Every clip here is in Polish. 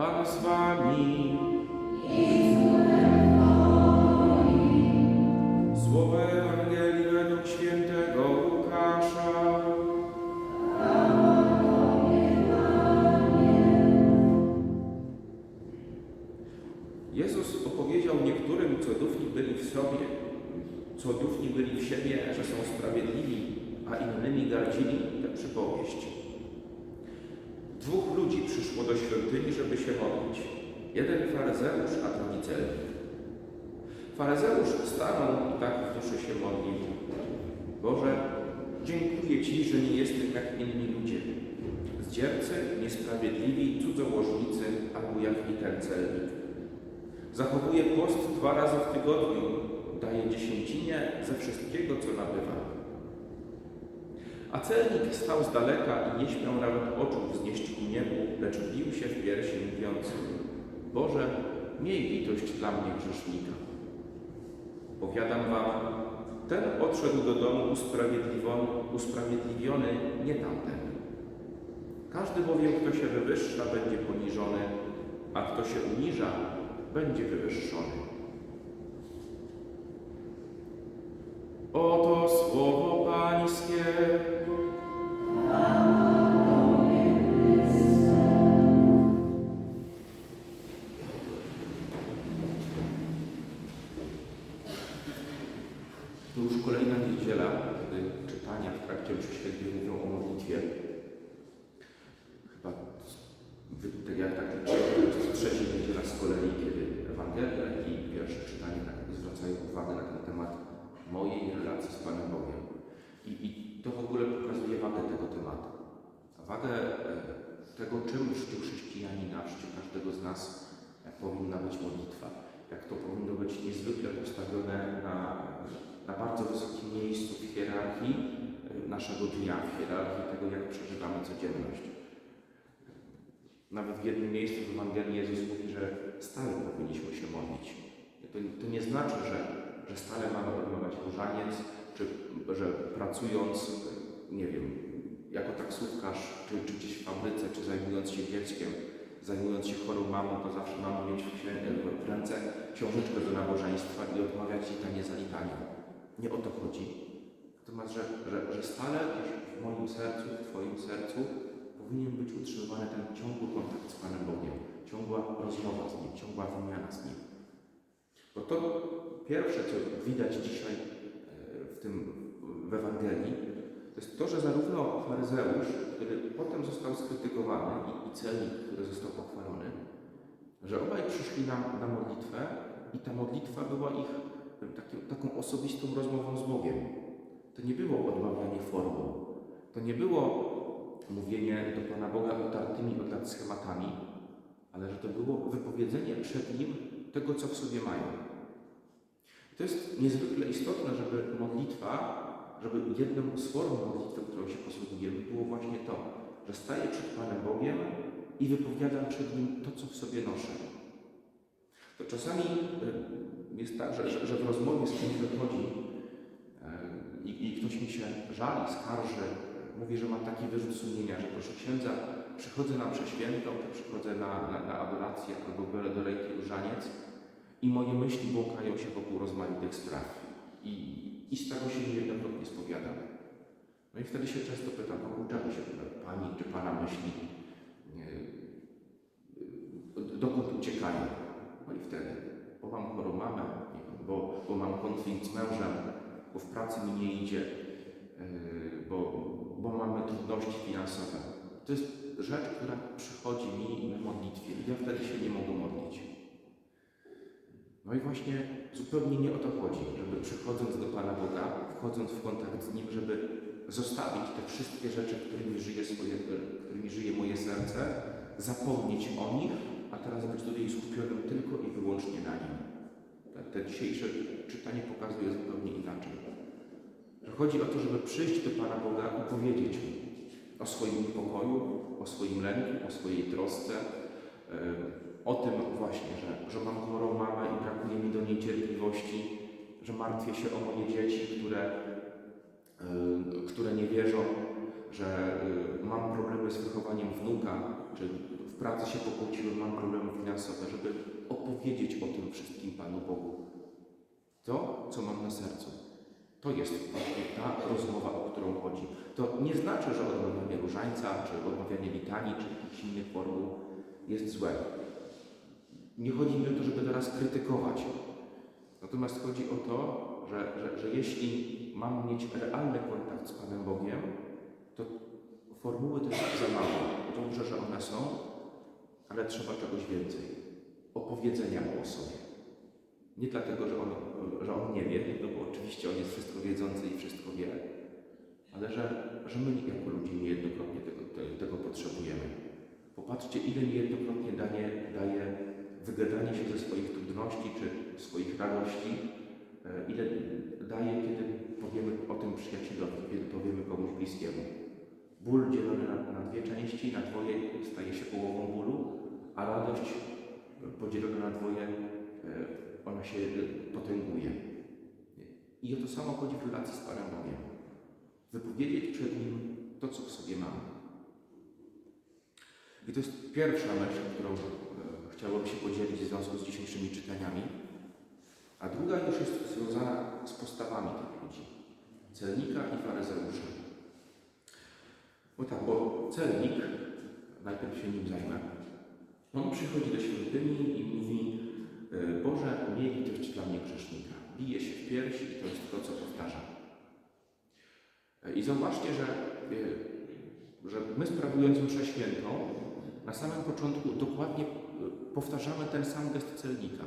Pan z wami. Słowo Ewangelii według świętego Łukasza. Jezus opowiedział niektórym, co duchni byli w sobie, co duchni byli w siebie, że są sprawiedliwi, a innymi gardzili tę przypowieść. Dwóch ludzi przyszło do świątyni, żeby się modlić. Jeden faryzeusz, a drugi celnik. Faryzeusz stanął i tak w duszy się modlił. Boże, dziękuję Ci, że nie jestem jak inni ludzie. Zdziercy, niesprawiedliwi, cudzołożnicy, albo jak i ten celnik. Zachowuję post dwa razy w tygodniu. Daję dziesięcinie ze wszystkiego, co nabywa. A celnik stał z daleka i nie śmiał nawet oczu wznieść ku niebu, lecz bił się w piersi, mówiąc Boże, miej litość dla mnie grzesznika. Powiadam wam, ten odszedł do domu usprawiedliwiony, usprawiedliwiony nie tamten. Każdy bowiem, kto się wywyższa, będzie poniżony, a kto się uniża, będzie wywyższony. Uwagę na temat mojej relacji z Panem Bogiem. I, I to w ogóle pokazuje wagę tego tematu. Wagę e, tego, czym w życiu chrześcijanina, w życiu każdego z nas e, powinna być modlitwa. Jak to powinno być niezwykle postawione na, na bardzo wysokim miejscu w hierarchii e, naszego dnia, w hierarchii tego, jak przeżywamy codzienność. Nawet w jednym miejscu w Ewangelii Jezus mówi, że stale powinniśmy się modlić. To, to nie znaczy, że, że stale mamy odmawiać różaniec, czy że pracując, nie wiem, jako taksówkarz, czy, czy gdzieś w fabryce, czy zajmując się dzieckiem, zajmując się chorą mamą, to zawsze mamy mieć w, księ- w ręce książeczkę do nabożeństwa i odmawiać litanie za litanią. Nie o to chodzi. Natomiast, że, że, że stale w moim sercu, w Twoim sercu powinien być utrzymywany ten ciągły kontakt z Panem Bogiem, ciągła rozmowa z Nim, ciągła wymiana z Nim. Bo to pierwsze, co widać dzisiaj e, w tym w Ewangelii, to jest to, że zarówno faryzeusz, który potem został skrytykowany i, i celnik, który został pochwalony, że obaj przyszli na, na modlitwę i ta modlitwa była ich taki, taką osobistą rozmową z Bogiem. To nie było odmawianie formą. To nie było mówienie do Pana Boga otartymi od lat schematami, ale że to było wypowiedzenie przed Nim tego, co w sobie mają. To jest niezwykle istotne, żeby modlitwa, żeby jedną z form modlitwy, którą się posługujemy, było właśnie to, że staję przed Panem Bogiem i wypowiadam przed Nim to, co w sobie noszę. To czasami y, jest tak, że, że, że w rozmowie z kimś wychodzi y, i, i ktoś mi się żali, skarży, mówi, że mam taki wyrzut sumienia, że proszę księdza, przychodzę na przeświętą, przychodzę na, na, na adorację albo biorę do ręki różaniec i moje myśli błąkają się wokół rozmaitych spraw. I, i z tego się niejednokrotnie spowiadam. No i wtedy się często pytam, wokół czego się Pani czy Pana myśli, yy, dokąd uciekają? No i wtedy, bo mam chorą mamę, bo, bo mam konflikt z mężem, bo w pracy mi nie idzie, yy, bo, bo mamy trudności finansowe. To jest rzecz, która przychodzi mi w modlitwie i ja wtedy się nie mogę modlić. No i właśnie zupełnie nie o to chodzi, żeby przychodząc do Pana Boga, wchodząc w kontakt z Nim, żeby zostawić te wszystkie rzeczy, którymi żyje, swoje, którymi żyje moje serce, zapomnieć o nich, a teraz być tutaj skupionym tylko i wyłącznie na Nim. Te, dzisiejsze czytanie pokazuje zupełnie inaczej. Że chodzi o to, żeby przyjść do Pana Boga i powiedzieć Mu o swoim niepokoju, o swoim lęku, o swojej trosce, yy, o tym właśnie, że, że mam chorą mamę i brakuje mi do niej cierpliwości, że martwię się o moje dzieci, które, y, które nie wierzą, że y, mam problemy z wychowaniem wnuka, czy w pracy się pokłóciłem, mam problemy finansowe, żeby opowiedzieć o tym wszystkim Panu Bogu. To, co mam na sercu. To jest właśnie ta rozmowa, o którą chodzi. To nie znaczy, że odmawianie różańca, czy odmawianie litanii, czy jakichś innych formuł jest złe. Nie chodzi mi o to, żeby teraz krytykować. Natomiast chodzi o to, że, że, że jeśli mam mieć realny kontakt z Panem Bogiem, to formuły to jest za mało. Dobrze, że one są, ale trzeba czegoś więcej. Opowiedzenia o sobie. Nie dlatego, że on, że on nie wie, no bo oczywiście on jest wszystko wiedzący i wszystko wie, ale że, że my jako ludzie niejednokrotnie tego, te- tego potrzebujemy. Popatrzcie, ile niejednokrotnie daje, daje wygadanie się ze swoich trudności czy swoich radości, e, ile daje, kiedy powiemy o tym przyjacielowi, kiedy powiemy komuś bliskiemu. Ból dzielony na, na dwie części, na dwoje staje się połową bólu, a radość podzielona na dwoje, e, ona się e, potęguje. I o to samo chodzi w relacji z Panem Bogiem. Wypowiedzieć przed Nim to, co w sobie mamy. I to jest pierwsza myśl, którą e, chciałbym się podzielić w związku z dzisiejszymi czytaniami. A druga już jest związana z postawami tych ludzi. Celnika i faryzeusza. Bo tak, bo celnik, najpierw się nim zajmę, on przychodzi do świątyni i mówi Boże, miej litość dla mnie grzesznika. Bije się w piersi i to jest to, co powtarza. E, I zauważcie, że, e, że my sprawując mszę świętą, na samym początku dokładnie e, powtarzamy ten sam gest celnika.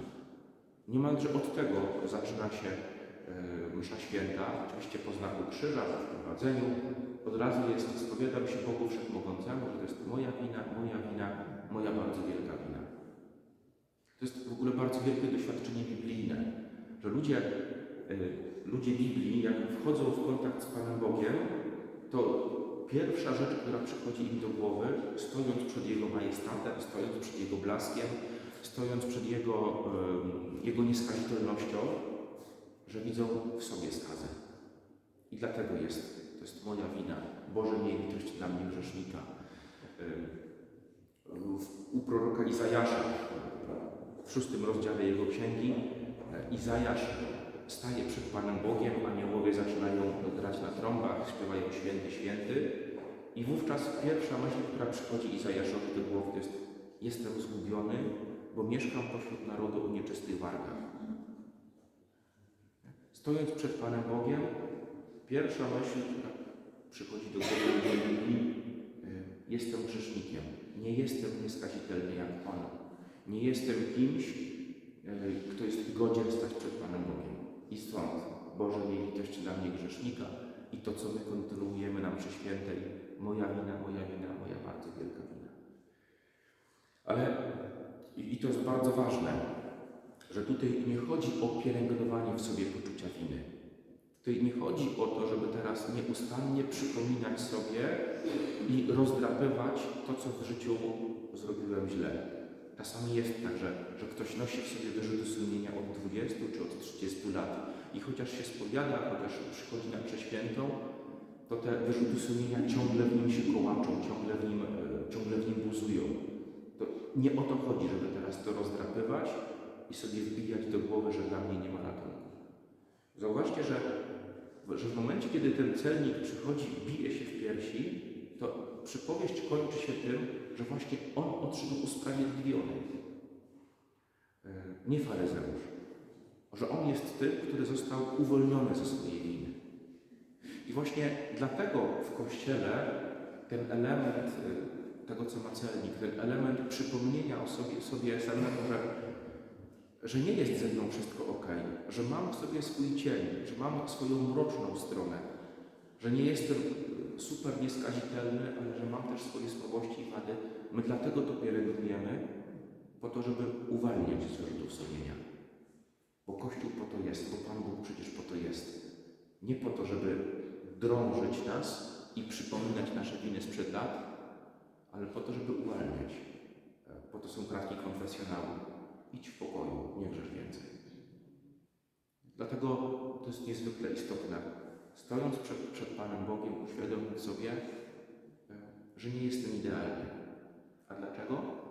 Niemalże od tego zaczyna się e, msza święta, oczywiście po znaku krzyża, po wprowadzeniu. Od razu jest, spowiadam się Bogu Wszechmogącemu, że to jest moja wina, moja wina, moja bardzo wielka wina. To jest w ogóle bardzo wielkie doświadczenie biblijne, że ludzie, e, ludzie Biblii, jak wchodzą w kontakt z Panem Bogiem, to pierwsza rzecz, która przychodzi im do głowy, stojąc przed Jego majestatem, stojąc przed Jego blaskiem, stojąc przed Jego, Jego nieskazitelnością, że widzą w sobie skazę. I dlatego jest, to jest moja wina. Boże, miej litość dla mnie grzesznika. U proroka Izajasza, w szóstym rozdziale jego księgi, e, Izajasz staje przed Panem Bogiem, aniołowie zaczynają grać na trąbach, śpiewają święty, święty. I wówczas pierwsza myśl, która przychodzi Izajaszowi do głowy, to jest jestem zgubiony, bo mieszkam pośród narodu o nieczystych wargach. Stojąc przed Panem Bogiem, pierwsza myśl, która przychodzi do głowy mówi, jestem grzesznikiem, nie jestem nieskazitelny jak On. Nie jestem kimś, e, kto jest godzien stać przed Panem Bogiem. I stąd, Boże, miej litość dla mnie grzesznika i to, co my kontynuujemy na mszy świętej, moja wina, moja wina, moja bardzo wielka wina. Ale, i, to jest bardzo ważne, że tutaj nie chodzi o pielęgnowanie w sobie poczucia winy. Tutaj nie chodzi o to, żeby teraz nieustannie przypominać sobie i rozdrapywać to, co w życiu zrobiłem źle. Czasami jest tak, że, że ktoś nosi w sobie wyrzuty sumienia od 20 czy od 30 lat i chociaż się spowiada, chociaż przychodzi na mszę świętą, to te wyrzuty sumienia ciągle w nim się kołaczą, ciągle w nim, e, ciągle w nim buzują. To nie o to chodzi, żeby teraz to rozdrapywać i sobie wbijać do głowy, że dla mnie nie ma ratunku. Zauważcie, że, że w momencie, kiedy ten celnik przychodzi, bije się w piersi, przypowieść kończy się tym, że właśnie on odszedł usprawiedliwiony. E, Nie faryzeusz. Że on jest tym, który został uwolniony ze swojej winy. I właśnie dlatego w Kościele ten element e, tego, co ma celnik, ten element przypomnienia o sobie, sobie samemu, że, że nie jest ze mną wszystko ok, że mam w sobie swój cień, że mam swoją mroczną stronę, że nie jestem super nieskazitelny, ale że mam też swoje słabości i wady. My dlatego to pielęgnujemy, po to, żeby uwalniać z wyrzutów sumienia. Bo Kościół po to jest, bo Pan Bóg przecież po to jest. Nie po to, żeby drążyć nas i przypominać nasze winy sprzed lat, ale po to, żeby uwalniać. Po to są kratki konfesjonału. Idź w pokoju, nie grzesz więcej. Dlatego to jest niezwykle istotne. Stojąc przed, przed Panem Bogiem, uświadomić sobie, e, że nie jestem idealny. A dlaczego?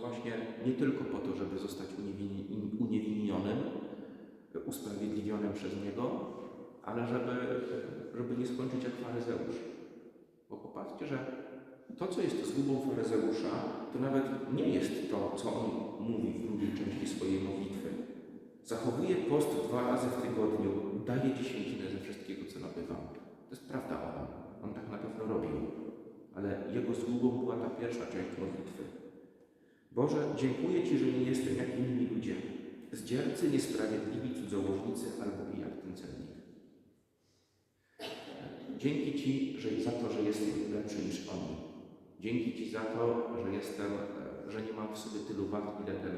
właśnie nie tylko po to, żeby zostać uniewinni- uniewinionym, usprawiedliwionym przez Niego, ale żeby, żeby nie skończyć jak faryzeusz. Bo popatrzcie, że to, co jest zgubą faryzeusza, to nawet nie jest to, co on mówi w drugiej części swojej modlitwy. Zachowuje post dwa razy w tygodniu, daje dziesięcinę ze To jest prawda o nim. On tak na pewno robił. Ale jego zgubą była ta pierwsza część modlitwy. Boże, dziękuję Ci, że nie jestem jak inni ludzie. Zdziercy, niesprawiedliwi, cudzołożnicy albo jak ten celnik. Dzięki Ci że za to, że jestem lepszy niż oni. Dzięki Ci za to, że jestem, że nie mam w sobie tylu wad, ile ten,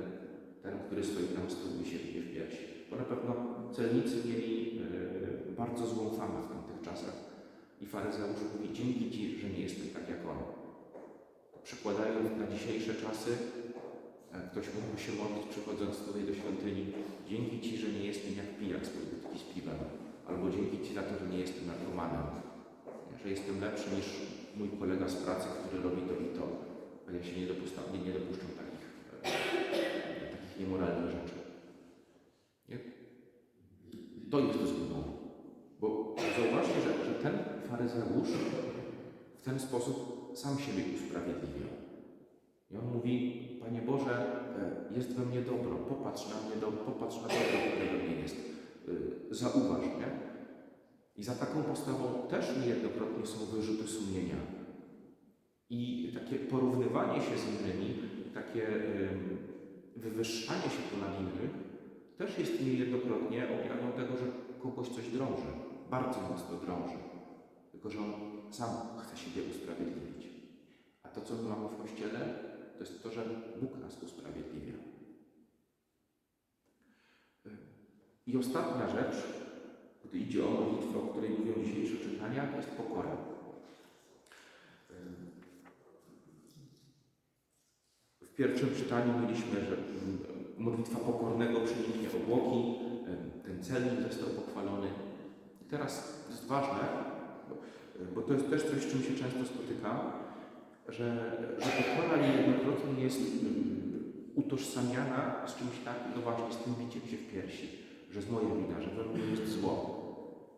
ten który stoi tam z tyłu się bije w piersi. Bo na pewno celnicy mieli e, bardzo złą famę w tamtych czasach. I faryzeusz mówi, dzięki Ci, że nie jestem tak jak on. Przekładając na dzisiejsze czasy, e, ktoś mógłby się modlić przychodząc tutaj do świątyni, dzięki Ci, że nie jestem jak pijak z budki z piwem. Albo dzięki Ci za to, że nie jestem narkomanem. Że jestem lepszy niż mój kolega z pracy, który robi to i to. A ja się nie, dopuszczam, nie, nie dopuszczam takich, e, takich niemoralnych rzeczy. Nie? To jest zgubą. Bo zauważcie, że, że ten faryzeusz w ten sposób sam siebie usprawiedliwiał. I on mówi, Panie Boże, e, jest we mnie dobro, popatrz na mnie, do, popatrz na dobro, które we mnie jest. E, Zauważ, nie? I za taką postawą też niejednokrotnie są wyrzuty sumienia. I takie porównywanie się z innymi, takie wywyższanie się ponad innych, też jest niejednokrotnie objawem tego, że kogoś coś drąży, bardzo mocno drąży. Tylko, że on sam chce siebie usprawiedliwić. A to, co my mamy w Kościele, to jest to, że Bóg nas usprawiedliwia. I ostatnia rzecz, gdy idzie o modlitwę, o której mówią dzisiejsze czytania, to jest pokora. W pierwszym czytaniu mieliśmy, że modlitwa pokornego przeniknie obłoki, ten celnik został pochwalony. I teraz jest ważne, bo, bo to jest też coś, z czym się często spotykam, że, że pokora niejednokrotnie jest utożsamiana z czymś takim, no właśnie, z tym biciem się w piersi, że jest moja wina, że we mnie jest zło.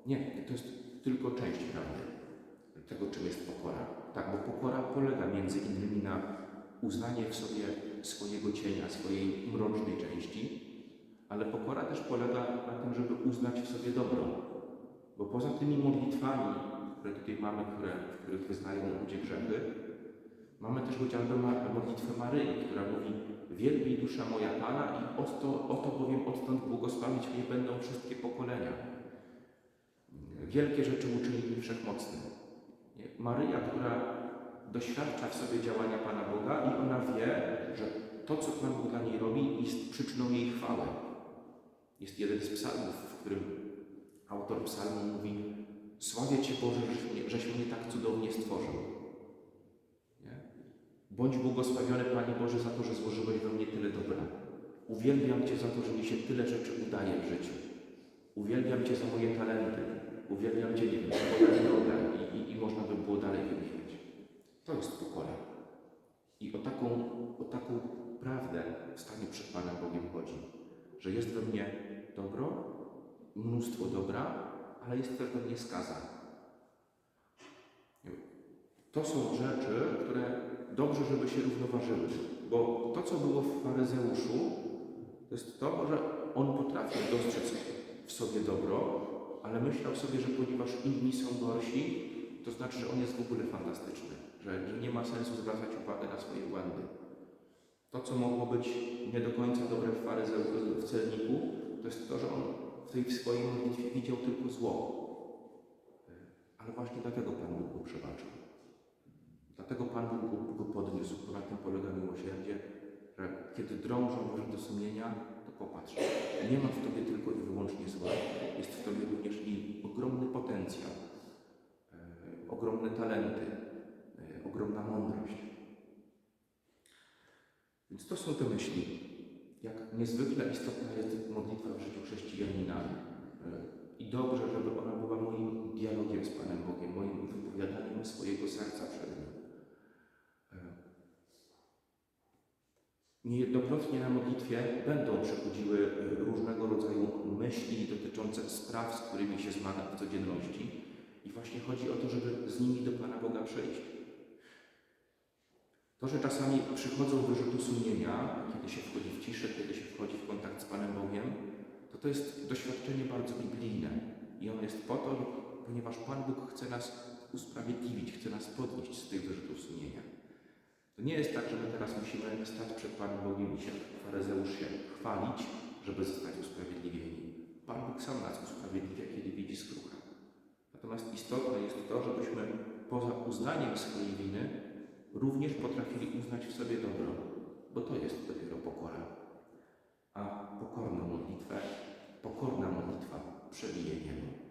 Nie, to jest tylko część prawdy tego, czym jest pokora. Tak, bo pokora polega między innymi na uznanie w sobie swojego cienia, swojej mrocznej części, ale pokora też polega na tym, żeby uznać w sobie dobro. Bo poza tymi modlitwami, które tutaj mamy, które, w których wyznają ludzie grzechy, mamy też chociażby modlitwę Maryi, która mówi Wielbi dusza moja Pana i oto, oto bowiem odtąd błogosławić mnie będą wszystkie pokolenia. Wielkie rzeczy uczyni mi wszechmocny. Maryja, która doświadcza w sobie działania Pana Boga i ona wie, że to, co Pan Bóg dla niej robi, jest przyczyną jej chwały. Jest jeden z psalmów, w którym autor psalmu mówi Sławię Cię Boże, żeś mnie, tak cudownie stworzył. Nie? Bądź błogosławiony Panie Boże za to, że złożyłeś we mnie tyle dobra. Uwielbiam Cię za to, że mi się tyle rzeczy udaje w życiu. Uwielbiam Cię za moje talenty. Uwielbiam Cię, nie wiem, za i, i, i można by było dalej wymieniać. To jest pokora. I o taką, o taką prawdę w stanie przed Panem Bogiem chodzi, że jest we mnie dobro, mnóstwo dobra, ale jest też we mnie skaza. To są rzeczy, które dobrze, żeby się równoważyły, bo to, co było w faryzeuszu, to jest to, że on potrafił dostrzec w sobie dobro, ale myślał sobie, że ponieważ inni są gorsi, to znaczy, że on jest w ogóle fantastyczny, że, nie ma sensu zwracać uwagi na swoje błędy. To, co mogło być nie do końca dobre w faryzeu, w celniku, to jest to, że on w tej swojej modlitwie widział tylko zło. Ale właśnie dlatego Pan Bóg go przebaczył. Dlatego Pan Bóg go podniósł, na tym polega miłosierdzie, że kiedy drążą do sumienia, to popatrz. Nie ma w Tobie tylko i wyłącznie zła, jest w Tobie również i ogromny potencjał, e, ogromne talenty, e, ogromna mądrość. Więc to są te myśli. Niezwykle istotna jest modlitwa w życiu chrześcijanina. E, I dobrze, żeby ona była moim dialogiem z Panem Bogiem, moim wypowiadaniem swojego serca przed Nim. E, Niejednokrotnie na modlitwie będą przechodziły e, różnego rodzaju myśli dotyczące spraw, z którymi się zmagam w codzienności. I właśnie chodzi o to, żeby z nimi do Pana Boga przejść. To, że czasami przychodzą wyrzuty sumienia, kiedy się wchodzi w ciszę, kiedy się wchodzi w kontakt z Panem Bogiem, to to jest doświadczenie bardzo biblijne. I ono jest po to, ponieważ Pan Bóg chce nas usprawiedliwić, chce nas podnieść z tych wyrzutów sumienia. To nie jest tak, że my teraz musimy stać przed Panem Bogiem i się faryzeusz się chwalić, żeby zostać usprawiedliwieni. Pan Bóg sam nas usprawiedliwia, kiedy widzi skrucha. Natomiast istotne jest to, żebyśmy poza uznaniem swojej winy również potrafili uznać w sobie dobro, bo to jest dopiero pokora. A pokorną modlitwę, pokorna modlitwa przebije niebo.